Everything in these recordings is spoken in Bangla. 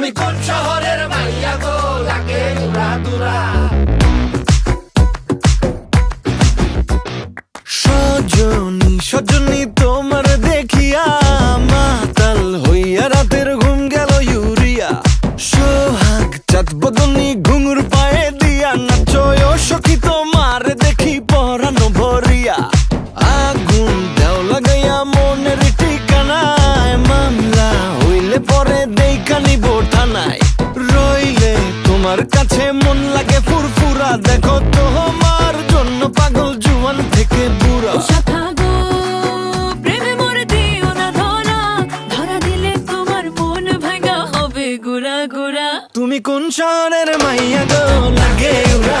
তুমি কোন শহরের মাইয়া গো লাগে দুরা দুরা। সজনী জন্য পাগল জুয়ান থেকে বুড়া। শাখা গো প্রেমে মরে ধরা ধরা দিলে তোমার মন ভাঙা হবে গুড়া গুড়া। তুমি কোন শহরের মাইয়া গো? লাগে উড়া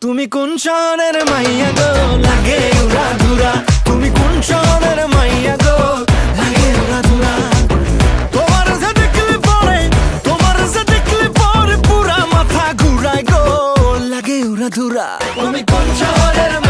তুমি কোন শহরের মাইয়া গো? লাগে উড়া ধুরা। তুমি কোন শহরের মাইয়া গো? লাগে উড়া ধুরা। তোমার যে দেখলে পরে, তোমার যে দেখলে পরে পুরা মাথা ঘুরায় গো। লাগে উড়া ধুরা। তুমি কোন শহরের